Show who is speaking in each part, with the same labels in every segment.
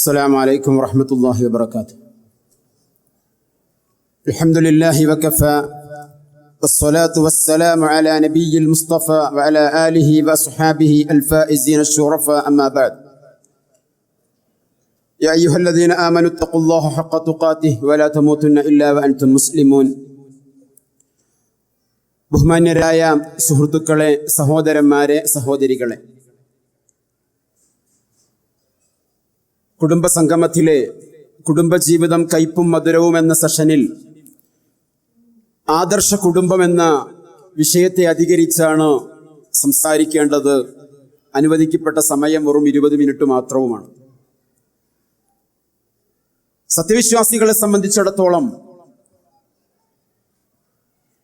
Speaker 1: السلام عليكم ورحمة الله وبركاته الحمد لله وكفى والصلاة والسلام على نبي المصطفى وعلى آله وأصحابه الفائزين الشرفاء أما بعد يا أيها الذين آمنوا اتقوا الله حق تقاته ولا تموتن إلا وأنتم مسلمون ബഹുമാന്യരായ സുഹൃത്തുക്കളെ സഹോദരന്മാരെ സഹോദരികളെ കുടുംബസംഗമത്തിലെ കുടുംബജീവിതം കയ്പും മധുരവും എന്ന സെഷനിൽ ആദർശ കുടുംബം എന്ന വിഷയത്തെ അധികരിച്ചാണ് സംസാരിക്കേണ്ടത്. അനുവദിക്കപ്പെട്ട സമയം വെറും ഇരുപത് മിനിറ്റ് മാത്രവുമാണ്. സത്യവിശ്വാസികളെ സംബന്ധിച്ചിടത്തോളം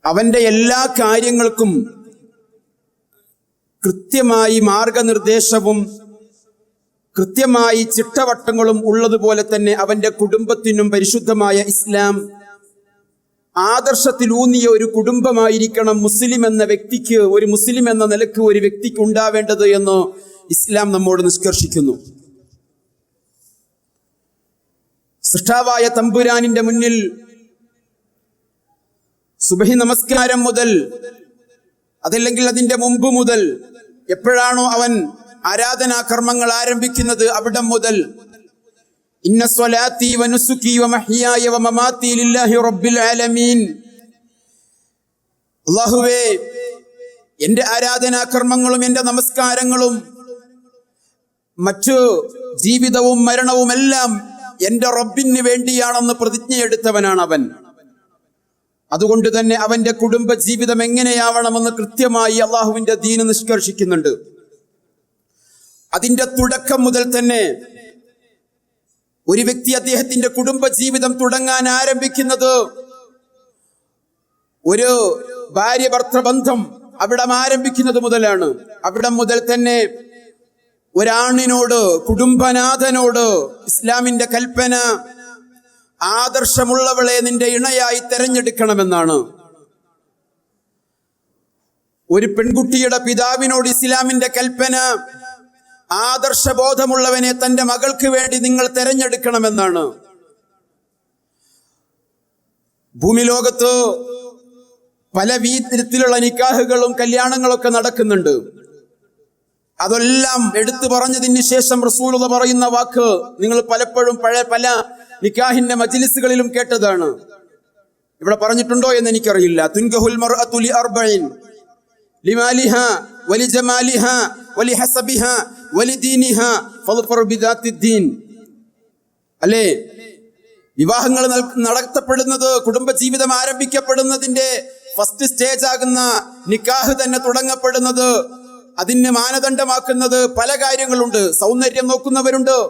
Speaker 1: അവന്റെ എല്ലാ കാര്യങ്ങൾക്കും കൃത്യമായി മാർഗനിർദ്ദേശവും കൃത്യമായി ചിട്ടവട്ടങ്ങളും ഉള്ളതുപോലെ തന്നെ അവന്റെ കുടുംബത്തിനും പരിശുദ്ധമായ ഇസ്ലാം ആദർശത്തിലൂന്നിയ ഒരു കുടുംബമായിരിക്കണം മുസ്ലിം എന്ന വ്യക്തിക്ക് ഒരു മുസ്ലിം എന്ന നിലയ്ക്ക് ഒരു വ്യക്തിക്ക് ഉണ്ടാവേണ്ടത് എന്ന് ഇസ്ലാം നമ്മോട് നിഷ്കർഷിക്കുന്നു. സൃഷ്ടാവായ തമ്പുരാനിന്റെ മുന്നിൽ സുബഹി നമസ്കാരം മുതൽ അതല്ലെങ്കിൽ അതിന്റെ മുമ്പ് മുതൽ എപ്പോഴാണോ അവൻ ആരാധനാ കർമ്മങ്ങൾ ആരംഭിക്കുന്നത് അവിടെ മുതൽ. ഇന്ന സ്വലാത്തി വനുസുക്കി വമഹ്യായ ലില്ലാഹി റബ്ബിൽ ആലമീൻ. എന്റെ ആരാധനാ കർമ്മങ്ങളും എന്റെ നമസ്കാരങ്ങളും മറ്റു ജീവിതവും മരണവും എല്ലാം എന്റെ റബ്ബിന് വേണ്ടിയാണെന്ന് പ്രതിജ്ഞയെടുത്തവനാണ് അവൻ. അതുകൊണ്ട് തന്നെ അവന്റെ കുടുംബ ജീവിതം എങ്ങനെയാവണമെന്ന് കൃത്യമായി അള്ളാഹുവിന്റെ ദീന് നിഷ്കർഷിക്കുന്നുണ്ട്. അതിന്റെ തുടക്കം മുതൽ തന്നെ ഒരു വ്യക്തി അദ്ദേഹത്തിന്റെ കുടുംബ ജീവിതം തുടങ്ങാൻ ആരംഭിക്കുന്നത് ഒരു ഭാര്യ ഭർത്തൃബന്ധം അവിടം ആരംഭിക്കുന്നത് മുതലാണ്. അവിടെ മുതൽ തന്നെ ഒരാണിനോട് കുടുംബനാഥനോട് ഇസ്ലാമിന്റെ കൽപ്പന ആദർശമുള്ളവളെ നിന്റെ ഇണയായി തെരഞ്ഞെടുക്കണമെന്നാണ്. ഒരു പെൺകുട്ടിയുടെ പിതാവിനോട് ഇസ്ലാമിന്റെ കൽപ്പന ആദർശബോധമുള്ളവനെ തന്റെ മകൾക്ക് വേണ്ടി നിങ്ങൾ തെരഞ്ഞെടുക്കണമെന്നാണ്. ഭൂമി ലോകത്ത് പല വിധത്തിലുള്ള നിക്കാഹുകളും കല്യാണങ്ങളൊക്കെ നടക്കുന്നുണ്ട്. അതെല്ലാം എടുത്തു പറഞ്ഞതിന് ശേഷം റസൂലത പറയുന്ന വാക്ക് നിങ്ങൾ പലപ്പോഴും പഴയ പല നിക്കാഹിന്റെ മജിലിസുകളിലും കേട്ടതാണ്. ഇവിടെ പറഞ്ഞിട്ടുണ്ടോ എന്ന് എനിക്കറിയില്ല. തുൻകഹുൽ മർഅത്തു ولحسبها ولدينها ലിമാലിഹ بذات الدين. അല്ലേ? വിവാഹങ്ങൾ നടത്തപ്പെടുന്നത് കുടുംബജീവിതം ആരംഭിക്കപ്പെടുന്നതിന്റെ ഫസ്റ്റ് സ്റ്റേജ് ആകുന്ന നിക്കാഹ് തന്നെ തുടങ്ങപ്പെടുന്നത്. അതിന് മാനദണ്ഡമാക്കുന്നത് പല കാര്യങ്ങളുണ്ട്. സൗന്ദര്യം നോക്കുന്നവരുണ്ട്.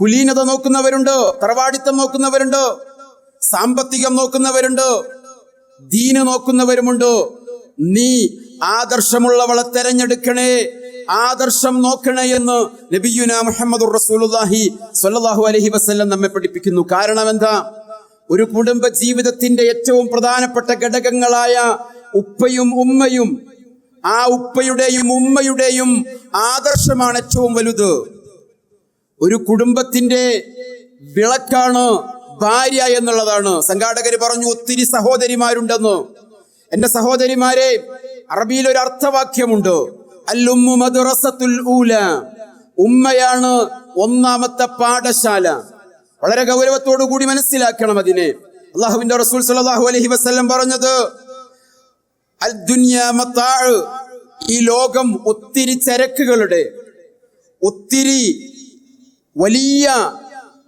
Speaker 1: കുലീനത നോക്കുന്നവരുണ്ട്. തറവാടിത്തം നോക്കുന്നവരുണ്ട്. സാമ്പത്തികം നോക്കുന്നവരുണ്ട്. ദീന് നോക്കുന്നവരുമുണ്ട്. നീ ആദർശമുള്ളവളെ തെരഞ്ഞെടുക്കണേ ആദർശം നോക്കണേ എന്ന് നബിയുന മുഹമ്മദ് റസൂലുല്ലാഹി സ്വല്ലല്ലാഹു അലൈഹി വസല്ലം നമ്മെ പഠിപ്പിക്കുന്നു. കാരണം എന്താ? ഒരു കുടുംബ ജീവിതത്തിന്റെ ഏറ്റവും പ്രധാനപ്പെട്ട ഘടകങ്ങളായ ഉപ്പയും ഉമ്മയും ആ ഉപ്പയുടെയും ഉമ്മയുടെയും ആദർശമാണ് ഏറ്റവും വലുത്. ഒരു കുടുംബത്തിന്റെ വിളക്കാണ് ഭാര്യ എന്നുള്ളതാണ്. സംഘാടകർ പറഞ്ഞു ഒത്തിരി സഹോദരിമാരുണ്ടെന്ന്. എന്റെ സഹോദരിമാരെ അറബിയിൽ ഒരു അർത്ഥവാക്യമുണ്ട്. ഊല. ഉമ്മയാണ് ഒന്നാമത്തെ പാഠശാല. വളരെ ഗൗരവത്തോടു കൂടി മനസ്സിലാക്കണം അതിനെ. അള്ളാഹുവിന്റെ റസൂൽ സല്ലല്ലാഹു അലഹി വസല്ലം പറഞ്ഞത് ഈ ലോകം ഒത്തിരി ചരക്കുകളുടെ ഒത്തിരി വലിയ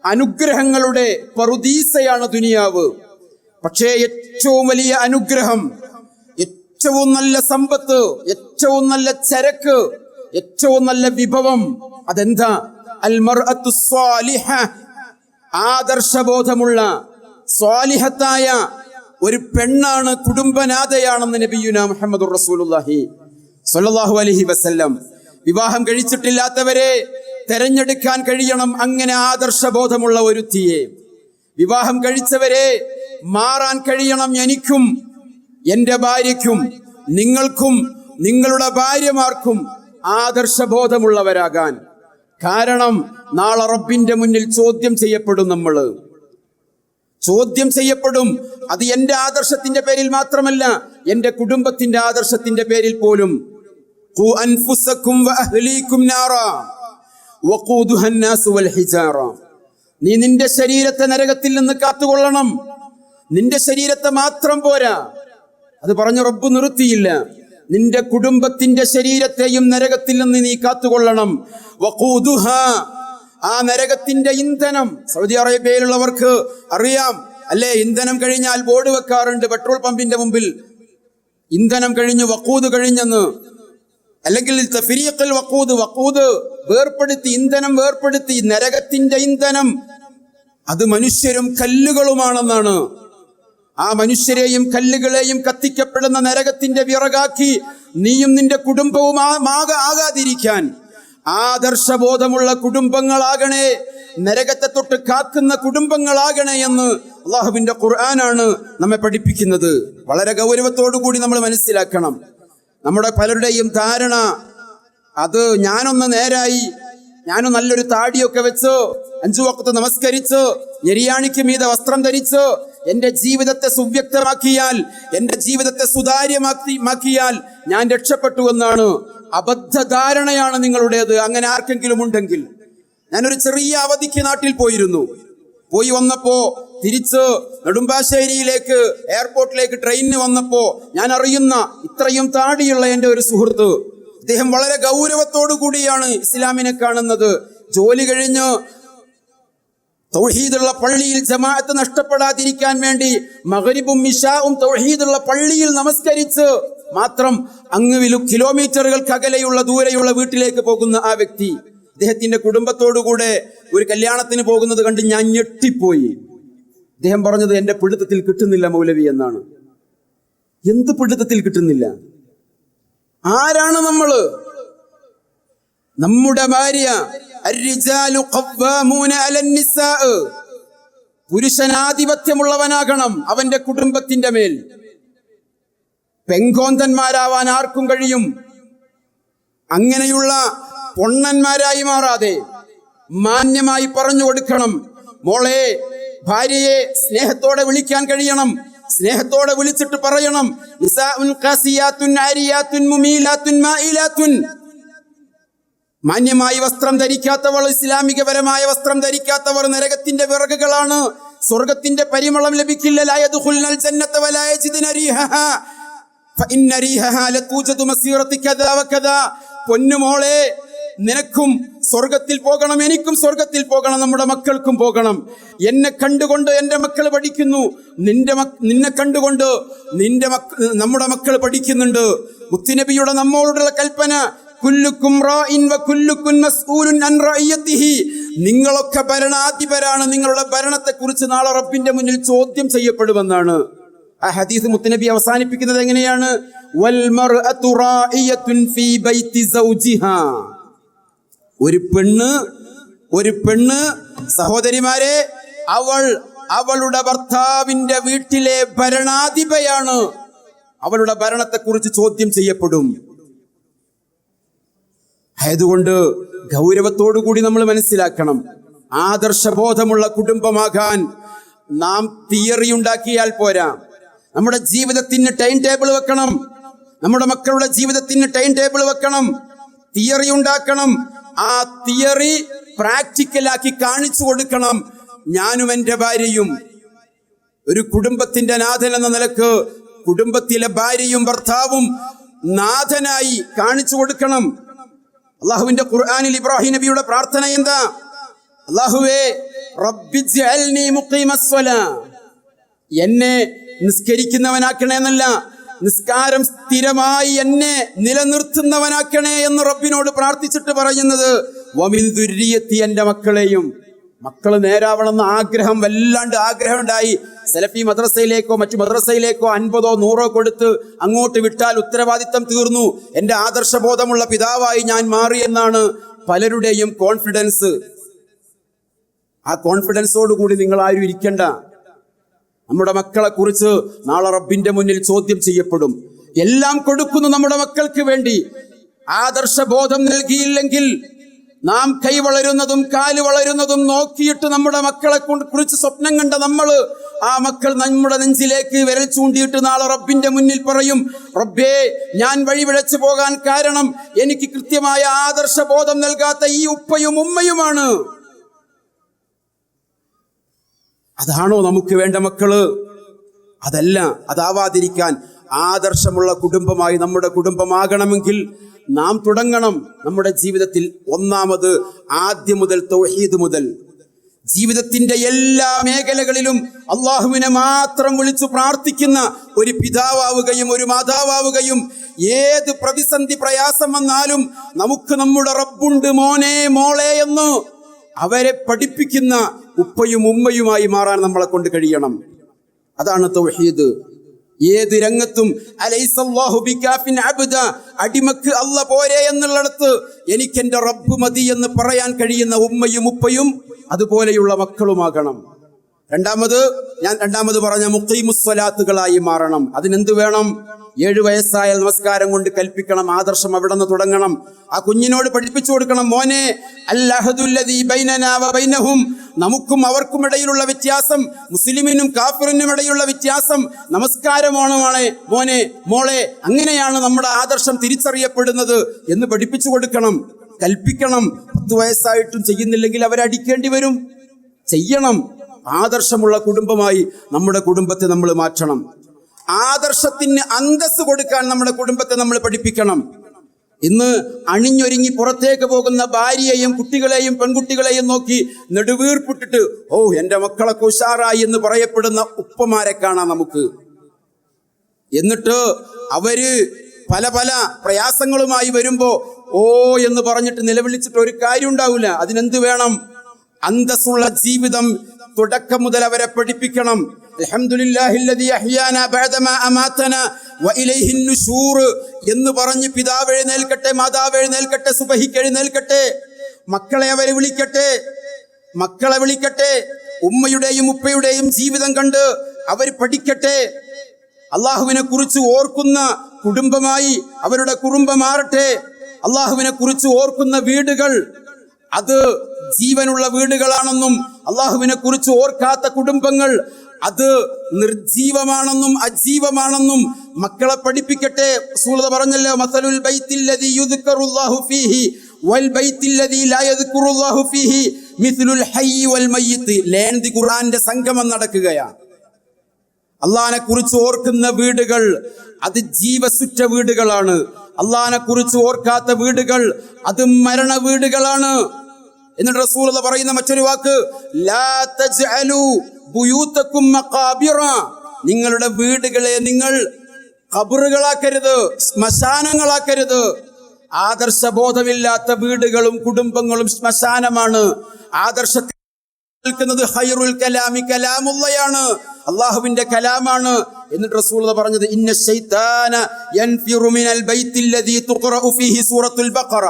Speaker 1: അനുഗ്രഹങ്ങളുടെ പറുദീസയാണ് ദുനിയാവ്. പക്ഷേ ഏറ്റവും വലിയ അനുഗ്രഹം ഏറ്റവും നല്ല സമ്പത്ത് ഏറ്റവും നല്ല ചരക്ക് ഏറ്റവും നല്ല വിഭവം അതെന്താ? ആദർശബോധമുള്ള സ്വാലിഹത്തായ ഒരു പെണ്ണാണ് കുടുംബനാഥയാണെന്ന് നബിയുന മുഹമ്മദ് റസൂലുള്ളാഹി സ്വല്ലല്ലാഹു അലൈഹി വസല്ലം. വിവാഹം കഴിച്ചിട്ടില്ലാത്തവരെ തെരഞ്ഞെടുക്കാൻ കഴിയണം അങ്ങനെ ആദർശബോധമുള്ള ഒരുത്തിയെ. വിവാഹം കഴിച്ചവരെ മാറാൻ കഴിയണം എനിക്കും എന്റെ ഭാര്യയ്ക്കും നിങ്ങൾക്കും നിങ്ങളുടെ ഭാര്യമാർക്കും ആദർശബോധമുള്ളവരാകാൻ. കാരണം നാളെ റബ്ബിന്റെ മുന്നിൽ ചോദ്യം ചെയ്യപ്പെടും നമ്മൾ ചോദ്യം ചെയ്യപ്പെടും. അത് എന്റെ ആദർശത്തിന്റെ പേരിൽ മാത്രമല്ല എന്റെ കുടുംബത്തിന്റെ ആദർശത്തിന്റെ പേരിൽ പോലും. നീ നിന്റെ ശരീരത്തെ നരകത്തിൽ നിന്ന് കാത്തുകൊള്ളണം. നിന്റെ ശരീരത്തെ മാത്രം പോരാ. അത് പറഞ്ഞു റബ്ബ് നിർത്തിയില്ല. നിന്റെ കുടുംബത്തിന്റെ ശരീരത്തെയും നരകത്തിൽ നിന്ന് നീ കാത്തുകൊള്ളണം. ആ നരകത്തിന്റെ ഇന്ധനം. സൗദി അറേബ്യയിലുള്ളവർക്ക് അറിയാം. അല്ലേ ഇന്ധനം കഴിഞ്ഞാൽ ബോർഡ് വെക്കാറുണ്ട് പെട്രോൾ പമ്പിന്റെ മുമ്പിൽ. ഇന്ധനം കഴിഞ്ഞു വക്കൂത് കഴിഞ്ഞെന്ന്. അല്ലെങ്കിൽ തഫരീഖിൽ വക്കൂത് വക്കൂത് വേർപ്പെടുത്തി ഇന്ധനം വേർപ്പെടുത്തി നരകത്തിന്റെ ഇന്ധനം. അത് മനുഷ്യരും കല്ലുകളുമാണെന്നാണ്. ആ മനുഷ്യരെയും കല്ലുകളെയും കത്തിക്കപ്പെടുന്ന നരകത്തിന്റെ വിറകാക്കി നീയും നിന്റെ കുടുംബവും ആകാതിരിക്കാൻ. ആദർശബോധമുള്ള കുടുംബങ്ങളാകണേ നരകത്തെ തൊട്ട് കാക്കുന്ന കുടുംബങ്ങളാകണേ എന്ന് അള്ളാഹുവിന്റെ ഖുർആനാണ് നമ്മെ പഠിപ്പിക്കുന്നത്. വളരെ ഗൗരവത്തോടു കൂടി നമ്മൾ മനസ്സിലാക്കണം. നമ്മുടെ പലരുടെയും ധാരണ അത് ഞാനൊന്ന് നേരായി ഞാനും നല്ലൊരു താടിയൊക്കെ വെച്ചോ അഞ്ചു വക്കത്ത് നമസ്കരിച്ചോ ഞെരിയാണിക്ക് മീത വസ്ത്രം ധരിച്ച് എന്റെ ജീവിതത്തെ സുവ്യക്തമാക്കിയാൽ എന്റെ ജീവിതത്തെ സുതാര്യമാക്കി മാക്കിയാൽ ഞാൻ രക്ഷപ്പെട്ടു എന്നാണ് അബദ്ധ ധാരണയാണ് നിങ്ങളുടേത്. അങ്ങനെ ആർക്കെങ്കിലും ഉണ്ടെങ്കിൽ ഞാനൊരു ചെറിയ അവധിക്ക് നാട്ടിൽ പോയിരുന്നു. പോയി വന്നപ്പോ തിരിച്ച് നെടുമ്പാശ്ശേരിയിലേക്ക് എയർപോർട്ടിലേക്ക് ട്രെയിനിന് വന്നപ്പോ ഞാൻ അറിയുന്ന ഇത്രയും താടിയുള്ള എന്റെ ഒരു സുഹൃത്ത്. അദ്ദേഹം വളരെ ഗൗരവത്തോടു കൂടിയാണ് ഇസ്ലാമിനെ കാണുന്നത്. ജോലി കഴിഞ്ഞ് തൗഹീദുള്ള പള്ളിയിൽ ജമാഅത്ത് നഷ്ടപ്പെടാതിരിക്കാൻ വേണ്ടി മകരിബും മിഷാവും തൗഹീദുള്ള പള്ളിയിൽ നമസ്കരിച്ച് മാത്രം അങ്ങ് വിലു കിലോമീറ്ററുകൾക്ക് അകലെയുള്ള ദൂരെയുള്ള വീട്ടിലേക്ക് പോകുന്ന ആ വ്യക്തി അദ്ദേഹത്തിന്റെ കുടുംബത്തോടുകൂടെ ഒരു കല്യാണത്തിന് പോകുന്നത് കണ്ട് ഞാൻ ഞെട്ടിപ്പോയി. അദ്ദേഹം പറഞ്ഞത് എന്റെ പിടുത്തത്തിൽ കിട്ടുന്നില്ല മൗലവി എന്നാണ്. എന്ത് പിടുത്തത്തിൽ കിട്ടുന്നില്ല? ആരാണ് നമ്മൾ നമ്മുടെ ഭാര്യ പുരുഷനാധിപത്യമുള്ളവനാകണം അവന്റെ കുടുംബത്തിന്റെ മേൽ. പെങ്കോന്തന്മാരാവാൻ ആർക്കും കഴിയും. അങ്ങനെയുള്ള പൊണ്ണന്മാരായി മാറാതെ മാന്യമായി പറഞ്ഞു കൊടുക്കണം. മോളെ ഭാര്യയെ സ്നേഹത്തോടെ വിളിക്കാൻ കഴിയണം. സ്നേഹത്തോടെ വിളിച്ചിട്ട് പറയണം. മാന്യമായി വസ്ത്രം ധരിക്കാത്തവൾ ഇസ്ലാമികപരമായ വസ്ത്രം ധരിക്കാത്തവർ നരകത്തിന്റെ വിറകുകളാണ്. സ്വർഗത്തിന്റെ പരിമളം ലഭിക്കില്ല. പൊന്നുമോളെ നിനക്കും സ്വർഗത്തിൽ പോകണം എനിക്കും സ്വർഗത്തിൽ പോകണം നമ്മുടെ മക്കൾക്കും പോകണം. എന്നെ കണ്ടുകൊണ്ട് എന്റെ മക്കൾ പഠിക്കുന്നു. നിന്റെ നിന്നെ കണ്ടുകൊണ്ട് നിന്റെ നമ്മുടെ മക്കൾ പഠിക്കുന്നുണ്ട്. മുത്തുനബിയുടെ നമ്മോടുള്ള കൽപ്പന കുല്ലുക്കും നിങ്ങളൊക്കെ ഭരണാധിപരാണ്. നിങ്ങളുടെ ഭരണത്തെക്കുറിച്ച് നാളെ റബ്ബിന്റെ മുന്നിൽ ചോദ്യം ചെയ്യപ്പെടുമെന്നാണ്. ആ ഹദീസ് മുത്തനബി അവസാനിപ്പിക്കുന്നത് എങ്ങനെയാണ്? ഒരു പെണ്ണ് ഒരു പെണ്ണ് സഹോദരിമാരെ അവൾ അവളുടെ ഭർത്താവിന്റെ വീട്ടിലെ ഭരണാധിപയാണ്. അവളുടെ ഭരണത്തെ കുറിച്ച് ചോദ്യം ചെയ്യപ്പെടും. ആയതുകൊണ്ട് ഗൗരവത്തോടു കൂടി നമ്മൾ മനസ്സിലാക്കണം. ആദർശബോധമുള്ള കുടുംബമാകാൻ നാം തിയറി ഉണ്ടാക്കിയാൽ പോരാ. നമ്മുടെ ജീവിതത്തിന് ടൈം ടേബിൾ വെക്കണം. നമ്മുടെ മക്കളുടെ ജീവിതത്തിന് ടൈം ടേബിൾ വെക്കണം. തിയറി ഉണ്ടാക്കണം. ആ തിയറി പ്രാക്ടിക്കലാക്കി കാണിച്ചു കൊടുക്കണം ഞാനും എന്റെ ഭാര്യയും. ഒരു കുടുംബത്തിന്റെ നാഥൻ എന്ന നിലയ്ക്ക് കുടുംബത്തിലെ ഭാര്യയും ഭർത്താവും നാഥനായി കാണിച്ചു കൊടുക്കണം. അള്ളാഹുവിന്റെ ഖുർആാനിൽ ഇബ്രാഹിം നബിയുടെ പ്രാർത്ഥന എന്താ? അള്ളാഹുവേ എന്നെ നിസ്കരിക്കുന്നവനാക്കണേ എന്നല്ല നിസ്കാരം സ്ഥിരമായി എന്നെ നിലനിർത്തുന്നവനാക്കണേ എന്ന് റബ്ബിനോട് പ്രാർത്ഥിച്ചിട്ട് പറയുന്നത് വമിൻ ദുര്യത്തി എന്റെ മക്കളെയും മക്കൾ നേരാവണമെന്ന ആഗ്രഹം വല്ലാണ്ട് ആഗ്രഹം ഉണ്ടായി സെലഫി മദ്രസയിലേക്കോ മറ്റു മദ്രസയിലേക്കോ അൻപതോ നൂറോ കൊടുത്ത് അങ്ങോട്ട് വിട്ടാൽ ഉത്തരവാദിത്തം തീർന്നു. എന്റെ ആദർശബോധമുള്ള പിതാവായി ഞാൻ മാറി എന്നാണ് പലരുടെയും കോൺഫിഡൻസ്. ആ കോൺഫിഡൻസോട് കൂടി നിങ്ങൾ ആരും ഇരിക്കണ്ട. നമ്മുടെ മക്കളെ കുറിച്ച് നാളെ റബ്ബിന്റെ മുന്നിൽ ചോദ്യം ചെയ്യപ്പെടും. എല്ലാം കൊടുക്കുന്നു നമ്മുടെ മക്കൾക്ക് വേണ്ടി. ആദർശബോധം നൽകിയില്ലെങ്കിൽ നാം കൈ വളരുന്നതും കാൽ വളരുന്നതും നോക്കിയിട്ട് നമ്മുടെ മക്കളെ കൊണ്ട് കുറിച്ച് സ്വപ്നം കണ്ട നമ്മൾ ആ മക്കൾ നമ്മുടെ നെഞ്ചിലേക്ക് വിരൽ ചൂണ്ടിയിട്ട് നാളെ റബ്ബിന്റെ മുന്നിൽ പറയും റബ്ബേ ഞാൻ വഴി വഴിവിഴച്ചു പോകാൻ കാരണം എനിക്ക് കൃത്യമായ ആദർശ ബോധം നൽകാത്ത ഈ ഉപ്പയും ഉമ്മയുമാണ്. അതാണോ നമുക്ക് വേണ്ട മക്കൾ? അതല്ല അതാവാതിരിക്കാൻ ആദർശമുള്ള കുടുംബമായി നമ്മുടെ കുടുംബമാകണമെങ്കിൽ നാം തുടങ്ങണം നമ്മുടെ ജീവിതത്തിൽ ഒന്നാമത് ആദ്യം മുതൽ തൗഹീദ് മുതൽ. ജീവിതത്തിന്റെ എല്ലാ മേഖലകളിലും അള്ളാഹുവിനെ മാത്രം വിളിച്ചു പ്രാർത്ഥിക്കുന്ന ഒരു പിതാവാവുകയും ഒരു മാതാവാവുകയും ഏത് പ്രതിസന്ധി പ്രയാസം വന്നാലും നമുക്ക് നമ്മുടെ റബ്ബുണ്ട് മോനെ മോളെ എന്ന് അവരെ പഠിപ്പിക്കുന്ന ഉപ്പയും ഉമ്മയുമായി മാറാൻ നമ്മളെ കൊണ്ട് കഴിയണം. അതാണ് തൗഹീദ്. ഏത് രംഗത്തും അടിമക്ക് അല്ല പോരെ എന്നുള്ളിടത്ത് എനിക്ക് എന്റെ റബ്ബ് മതി എന്ന് പറയാൻ കഴിയുന്ന ഉമ്മയും ഉപ്പയും അതുപോലെയുള്ള മക്കളുമാകണം. രണ്ടാമത് ഞാൻ രണ്ടാമത് പറഞ്ഞ മുഖീമുസ്വലാത്തുകളായി മാറണം. അതിനെന്ത് വേണം? ഏഴ് വയസ്സായാൽ നമസ്കാരം കൊണ്ട് കൽപ്പിക്കണം ആദർശം അവിടെ നിന്ന് തുടങ്ങണം. ആ കുഞ്ഞിനോട് പഠിപ്പിച്ചു കൊടുക്കണം മോനെ. ബൈനഹും. നമുക്കും അവർക്കും ഇടയിലുള്ള വ്യത്യാസം മുസ്ലിമിനും കാഫിറിനും ഇടയിലുള്ള വ്യത്യാസം. നമസ്കാരമാണ് മോളെ മോനെ മോളെ അങ്ങനെയാണ് നമ്മുടെ ആദർശം തിരിച്ചറിയപ്പെടുന്നത് എന്ന് പഠിപ്പിച്ചു കൊടുക്കണം കൽപ്പിക്കണം. പത്ത് വയസ്സായിട്ടും ചെയ്യുന്നില്ലെങ്കിൽ അവരടിക്കേണ്ടി വരും. ചെയ്യണം. ആദർശമുള്ള കുടുംബമായി നമ്മുടെ കുടുംബത്തെ നമ്മൾ മാറ്റണം. ആദർശത്തിന് അന്തസ് കൊടുക്കാൻ നമ്മുടെ കുടുംബത്തെ നമ്മൾ പഠിപ്പിക്കണം. ഇന്ന് അണിഞ്ഞൊരുങ്ങി പുറത്തേക്ക് പോകുന്ന ഭാര്യയെയും കുട്ടികളെയും പെൺകുട്ടികളെയും നോക്കി നെടുവീർപ്പിട്ടിട്ട് ഓ എന്റെ മക്കളൊക്കെ ഉഷാറായി എന്ന് പറയപ്പെടുന്ന ഉപ്പമാരെ കാണാം നമുക്ക്. എന്നിട്ട് അവർ പല പല പ്രയാസങ്ങളുമായി വരുമ്പോ ഓ എന്ന് പറഞ്ഞിട്ട് നിലവിളിച്ചിട്ട് ഒരു കാര്യം ഉണ്ടാവില്ല അതിനെന്ത് വേണം? അന്തസ്സുള്ള ജീവിതം തുടക്കം മുതൽ അവരെ പഠിപ്പിക്കണം. എന്ന് പറഞ്ഞ് പിതാവ് എഴുന്നേൽക്കട്ടെ മാതാവ് എഴുന്നേൽക്കട്ടെ സുബഹിക്ക് എഴുന്നേൽക്കട്ടെ മക്കളെ അവരെ വിളിക്കട്ടെ മക്കളെ വിളിക്കട്ടെ ഉമ്മയുടെയും ഉപ്പയുടെയും ജീവിതം കണ്ട് അവർ പഠിക്കട്ടെ. അള്ളാഹുവിനെ കുറിച്ച് ഓർക്കുന്ന കുടുംബമായി അവരുടെ കുടുംബം മാറട്ടെ. അള്ളാഹുവിനെ കുറിച്ച് ഓർക്കുന്ന വീടുകൾ അത് ജീവനുള്ള വീടുകളാണെന്നും അള്ളാഹുവിനെ കുറിച്ച് ഓർക്കാത്ത കുടുംബങ്ങൾ അത് നിർജീവമാണെന്നും അജീവമാണെന്നും മക്കളെ പഠിപ്പിക്കട്ടെ. സൂളത പറഞ്ഞല്ലോ മസലുൽ ബൈത്തില്ലദീ യുദ്കറുല്ലാഹു ഫീഹി ഖുർആന്റെ സംഗമം നടക്കുകയാണ്. അള്ളഹാനെ കുറിച്ച് ഓർക്കുന്ന വീടുകൾ അത് ജീവസുറ്റ വീടുകളാണ്. അള്ളഹാനെ കുറിച്ച് ഓർക്കാത്ത വീടുകൾ അത് മരണ വീടുകളാണ്. എന്നിട്ട് റസൂൽ പറയുന്ന മറ്റൊരു വാക്ക് നിങ്ങളുടെ വീടുകളെ നിങ്ങൾ കബറുകളാക്കരുത് ശ്മശാനങ്ങളാക്കരുത്. ആദർശബോധമില്ലാത്ത വീടുകളും കുടുംബങ്ങളും ശ്മശാനമാണ്. ആദർശത്തിൽ നിൽക്കുന്നത് ഹൈറുൽ കലാമി കലാമുള്ളയാണ് അള്ളാഹുവിന്റെ കലാമാണ്. എന്നിട്ട് റസൂൽ പറഞ്ഞത് ഇന്ന ശൈത്താന യൻഫിറു മിനൽ ബൈത്തില്ലദീ തുഖറഉ ഫീഹി സൂറത്തുൽ ബഖറ.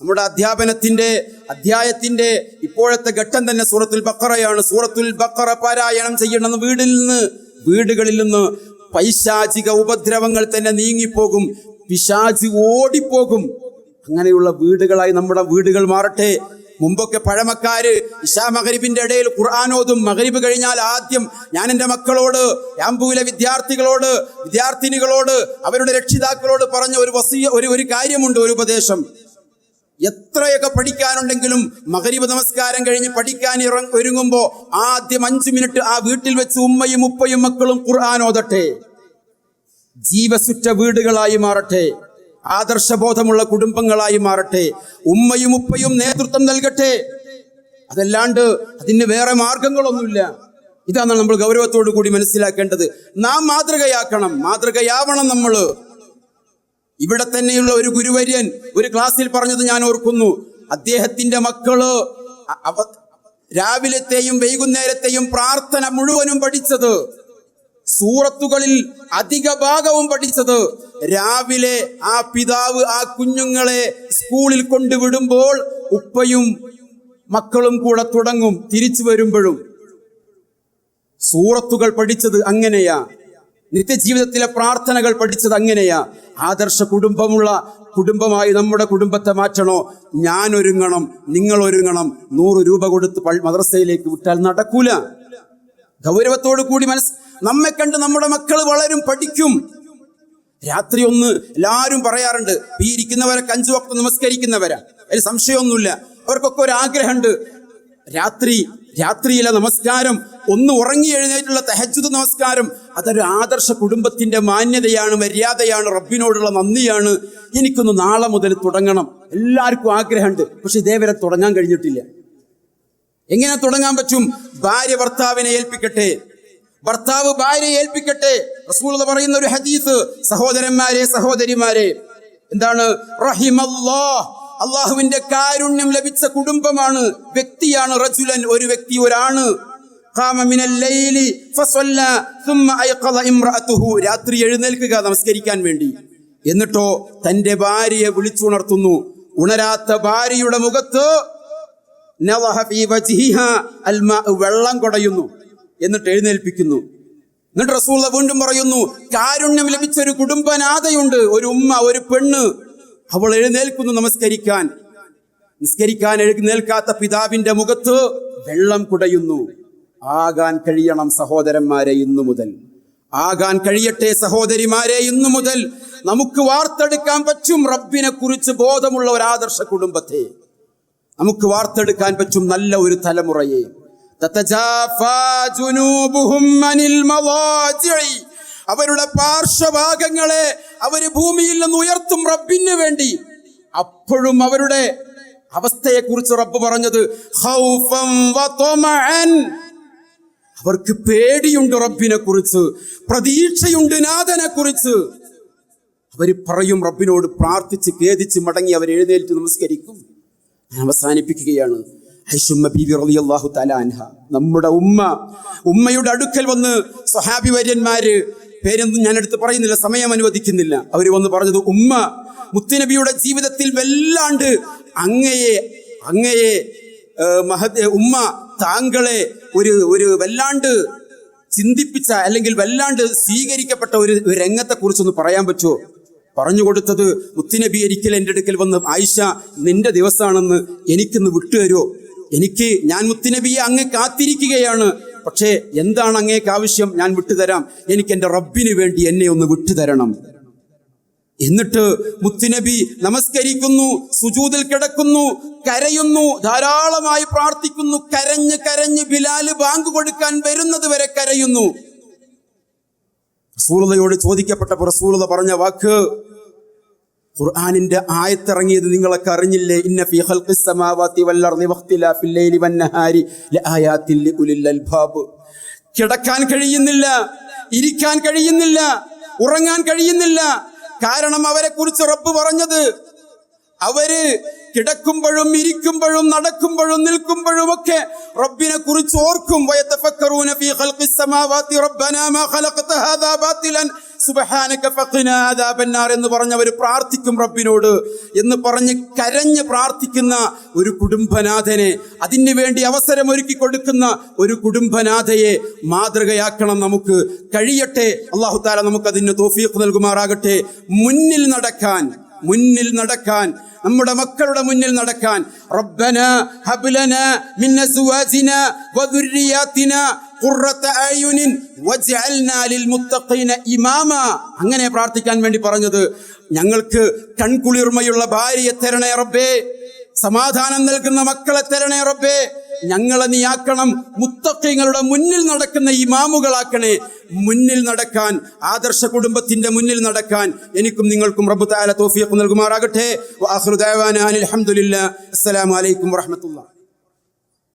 Speaker 1: നമ്മുടെ അധ്യാപനത്തിന്റെ അധ്യായത്തിന്റെ ഇപ്പോഴത്തെ ഘട്ടം തന്നെ സൂറത്തുൽ ബക്കറയാണ് സൂറത്തുൽ ബക്കറ പാരായണം ചെയ്യണമെന്ന് വീടിൽ നിന്ന് വീടുകളിൽ നിന്ന് പൈശാചിക ഉപദ്രവങ്ങൾ തന്നെ നീങ്ങിപ്പോകും. പിശാചി ഓടിപ്പോകും. അങ്ങനെയുള്ള വീടുകളായി നമ്മുടെ വീടുകൾ മാറട്ടെ. മുമ്പൊക്കെ പഴമക്കാര് ഇഷാ മഹരിബിന്റെ ഇടയിൽ ഖുർആാനോതും മഹരിബ് കഴിഞ്ഞാൽ ആദ്യം ഞാൻ എന്റെ മക്കളോട് യാമ്പൂയിലെ വിദ്യാർത്ഥികളോട് വിദ്യാർത്ഥിനികളോട് അവരുടെ രക്ഷിതാക്കളോട് പറഞ്ഞ ഒരു വസീയ ഒരു ഒരു കാര്യമുണ്ട് ഒരു ഉപദേശം. എത്രയൊക്കെ പഠിക്കാനുണ്ടെങ്കിലും മകരീവ നമസ്കാരം കഴിഞ്ഞ് പഠിക്കാൻ ഇറങ്ങ ആദ്യം അഞ്ചു മിനിറ്റ് ആ വീട്ടിൽ വെച്ച് ഉമ്മയും ഉപ്പയും മക്കളും ഖുർആൻ ജീവസുറ്റ വീടുകളായി മാറട്ടെ. ആദർശബോധമുള്ള കുടുംബങ്ങളായി മാറട്ടെ. ഉമ്മയും ഉപ്പയും നേതൃത്വം നൽകട്ടെ. അതല്ലാണ്ട് അതിന് വേറെ മാർഗങ്ങളൊന്നുമില്ല. ഇതാണ് നമ്മൾ ഗൗരവത്തോടു കൂടി മനസ്സിലാക്കേണ്ടത്. നാം മാതൃകയാക്കണം. മാതൃകയാവണം നമ്മൾ. ഇവിടെ തന്നെയുള്ള ഒരു ഗുരുവര്യൻ ഒരു ക്ലാസ്സിൽ പറഞ്ഞത് ഞാൻ ഓർക്കുന്നു. അദ്ദേഹത്തിന്റെ മക്കൾ രാവിലത്തെയും വൈകുന്നേരത്തെയും പ്രാർത്ഥന മുഴുവനും പഠിച്ചത്. സൂറത്തുകളിൽ അധിക ഭാഗവും പഠിച്ചത്. രാവിലെ ആ പിതാവ് ആ കുഞ്ഞുങ്ങളെ സ്കൂളിൽ കൊണ്ടുവിടുമ്പോൾ ഉപ്പയും മക്കളും കൂടെ തുടങ്ങും തിരിച്ചു വരുമ്പോഴും. സൂറത്തുകൾ പഠിച്ചത് അങ്ങനെയാ. നിത്യജീവിതത്തിലെ പ്രാർത്ഥനകൾ പഠിച്ചത് അങ്ങനെയാ. ആദർശ കുടുംബമുള്ള കുടുംബമായി നമ്മുടെ കുടുംബത്തെ മാറ്റണോ? ഞാൻ ഒരുങ്ങണം നിങ്ങൾ ഒരുങ്ങണം നൂറ് രൂപ കൊടുത്ത് മദ്രസയിലേക്ക് വിട്ടാൽ നടക്കൂല. ഗൗരവത്തോടു കൂടി മനസ് നമ്മെ കണ്ട് നമ്മുടെ മക്കൾ വളരും പഠിക്കും. രാത്രി ഒന്ന് എല്ലാവരും പറയാറുണ്ട് ഈ ഇരിക്കുന്നവരെ കഞ്ചു വക്ത നമസ്കരിക്കുന്നവരാ. അതിൽ സംശയമൊന്നുമില്ല. അവർക്കൊക്കെ ഒരു ആഗ്രഹമുണ്ട് രാത്രി രാത്രിയിലെ നമസ്കാരം ഒന്ന് ഉറങ്ങി എഴുന്നേറ്റുള്ള തെഹജുദ് നമസ്കാരം. അതൊരു ആദർശ കുടുംബത്തിന്റെ മാന്യതയാണ് മര്യാദയാണ് റബ്ബിനോടുള്ള നന്ദിയാണ്. എനിക്കൊന്ന് നാളെ മുതൽ തുടങ്ങണം. എല്ലാവർക്കും ആഗ്രഹമുണ്ട് പക്ഷെ ഇതേവരെ തുടങ്ങാൻ കഴിഞ്ഞിട്ടില്ല. എങ്ങനെ തുടങ്ങാൻ പറ്റും? ഭാര്യ ഭർത്താവിനെ ഏൽപ്പിക്കട്ടെ. ഭർത്താവ് ഭാര്യയെ ഏൽപ്പിക്കട്ടെ. റസൂൽ പറയുന്ന ഒരു ഹദീസ് സഹോദരന്മാരെ സഹോദരിമാരെ. എന്താണ്? അള്ളാഹുവിന്റെ കാരുണ്യം ലഭിച്ച കുടുംബമാണ് വ്യക്തിയാണ് റജുലൻ ഒരു വ്യക്തി ഒരാണ്. രാത്രി എഴുന്നേൽക്കുക നമസ്കരിക്കാൻ വേണ്ടി. എന്നിട്ടോ തന്റെ ഭാര്യയെ വിളിച്ചുണർത്തുന്നു. ഉണരാത്ത ഭാര്യയുടെ മുഖത്ത് വെള്ളം കൊടയുന്നു. എന്നിട്ട് എഴുന്നേൽപ്പിക്കുന്നു. എന്നിട്ട് റസൂൾ വീണ്ടും പറയുന്നു കാരുണ്യം ലഭിച്ച ഒരു കുടുംബനാഥയുണ്ട്. ഒരു ഉമ്മ ഒരു പെണ്ണ്. അവൾ എഴുന്നേൽക്കുന്നു നമസ്കരിക്കാൻ. നിസ്കരിക്കാൻ എഴുന്നേൽക്കാത്ത പിതാവിന്റെ മുഖത്ത് വെള്ളം കുടയുന്നു. ആകാൻ കഴിയണം സഹോദരന്മാരെ ഇന്നു മുതൽ. ആകാൻ കഴിയട്ടെ സഹോദരിമാരെ ഇന്നു മുതൽ. നമുക്ക് വാർത്തെടുക്കാൻ പറ്റും റബ്ബിനെ കുറിച്ച് ബോധമുള്ള ഒരു ആദർശ കുടുംബത്തെ. നമുക്ക് വാർത്തെടുക്കാൻ പറ്റും നല്ല ഒരു തലമുറയെ. അവരുടെ പാർശ്വഭാഗങ്ങളെ അവർ ഭൂമിയിൽ നിന്ന് ഉയർത്തും റബ്ബിന് വേണ്ടി. അപ്പോഴും അവരുടെ അവസ്ഥയെ കുറിച്ച് റബ്ബ് പറഞ്ഞത്. അവർക്ക് പേടിയുണ്ട് റബ്ബിനെ കുറിച്ച് പ്രതീക്ഷയുണ്ട് നാഥനെ കുറിച്ച് അവർ പറയും റബ്ബിനോട് പ്രാർത്ഥിച്ച് ഖേദിച്ച് മടങ്ങി അവർ എഴുന്നേറ്റ് നമസ്കരിക്കും. ഞാൻ അവസാനിപ്പിക്കുകയാണ്. ഹൈഷുമ്മ റളിയല്ലാഹു നമ്മുടെ ഉമ്മ ഉമ്മയുടെ അടുക്കൽ വന്ന് സ്വഹാബി വര്യന്മാര് പേരൊന്നും ഞാൻ എടുത്ത് പറയുന്നില്ല സമയം അനുവദിക്കുന്നില്ല. അവർ വന്ന് പറഞ്ഞത് ഉമ്മ മുത്തുനബിയുടെ ജീവിതത്തിൽ വല്ലാണ്ട് അങ്ങയെ അങ്ങയെ മഹദ് ഉമ്മ താങ്കളെ ഒരു ഒരു വല്ലാണ്ട് ചിന്തിപ്പിച്ച അല്ലെങ്കിൽ വല്ലാണ്ട് സ്വീകരിക്കപ്പെട്ട ഒരു രംഗത്തെ കുറിച്ചൊന്ന് പറയാൻ പറ്റുമോ? പറഞ്ഞു കൊടുത്തത് മുത്തിനബി ഒരിക്കൽ എന്റെ അടുക്കൽ വന്ന് ആയിഷ നിന്റെ ദിവസമാണെന്ന് എനിക്കൊന്ന് വിട്ടുതരുമോ എനിക്ക് ഞാൻ മുത്തുനബിയെ അങ്ങ് കാത്തിരിക്കുകയാണ്. പക്ഷേ എന്താണ് അങ്ങേക്ക് ആവശ്യം? ഞാൻ വിട്ടുതരാം എനിക്ക് എന്റെ റബ്ബിന് വേണ്ടി എന്നെ ഒന്ന് വിട്ടുതരണം എന്നിട്ട് മുത്തുനബി നമസ്കരിക്കുന്നു സുജൂതിൽ കിടക്കുന്നു കരയുന്നു ധാരാളമായി പ്രാർത്ഥിക്കുന്നു കരഞ്ഞ് കരഞ്ഞ് ബിലാൽ ബാങ്ക് കൊടുക്കാൻ വരുന്നത് വരെ കരയുന്നു. റസൂലതയോട് ചോദിക്കപ്പെട്ടപ്പോൾ റസൂലത പറഞ്ഞ വാക്ക് ഖുർആാനിന്റെ ആയത്തിറങ്ങിയത് നിങ്ങളൊക്കെ അറിഞ്ഞില്ലേ? ഇന്ന ഖൽഖിസ് വൽ അർദി വഖ്തിലാഫിൽ ലൈലി അൽബാബ്. കിടക്കാൻ കഴിയുന്നില്ല ഇരിക്കാൻ കഴിയുന്നില്ല ഉറങ്ങാൻ കഴിയുന്നില്ല കാരണം അവരെ കുറിച്ച് ഉറപ്പ് പറഞ്ഞത്. അവർ കിടക്കുമ്പോഴും ഇരിക്കുമ്പോഴും നടക്കുമ്പോഴും നിൽക്കുമ്പോഴും ഒക്കെ റബ്ബിനെ കുറിച്ച് ഓർക്കും. എന്ന് പറഞ്ഞവർ പ്രാർത്ഥിക്കും റബ്ബിനോട് എന്ന് പറഞ്ഞ് കരഞ്ഞ് പ്രാർത്ഥിക്കുന്ന ഒരു കുടുംബനാഥനെ അതിനു വേണ്ടി അവസരം ഒരുക്കി കൊടുക്കുന്ന ഒരു കുടുംബനാഥയെ മാതൃകയാക്കണം നമുക്ക്. കഴിയട്ടെ അള്ളാഹു താല നമുക്ക് അതിന് തോഫീഖ് നൽകുമാറാകട്ടെ. മുന്നിൽ നടക്കാൻ മുന്നിൽ നടക്കാൻ നമ്മുടെ മക്കളുടെ മുന്നിൽ നടക്കാൻ. റബ്ബന ഹബ്ലന മിന്ന അസ്വാജിന വദുർരിയാതിന ഖുർറത അയുനിൻ വജ്അൽനാ ലിൽ മുത്തഖീന ഇമാമ. അങ്ങനെ പ്രാർത്ഥിക്കാൻ വേണ്ടി പറഞ്ഞത് ഞങ്ങൾക്ക് കൺകുളിർമയുള്ള ഭാര്യയെ തരണേ റബ്ബേ. സമാധാനം നൽകുന്ന മക്കളെ തരണേ റബ്ബേ. ഞങ്ങളെ നീ ആക്കണം മുത്തക്കങ്ങളുടെ മുന്നിൽ നടക്കുന്ന ഇമാമുകളാക്കണേ മുന്നിൽ നടക്കാൻ ആദർശ കുടുംബത്തിന്റെ മുന്നിൽ നടക്കാൻ എനിക്കും നിങ്ങൾക്കും റബ്ബ് താല തോഫിയൊക്കെ നൽകുമാറാകട്ടെ. അലഹമുല്ല അസ്സലാമലൈക്കും വറഹമത്തുള്ള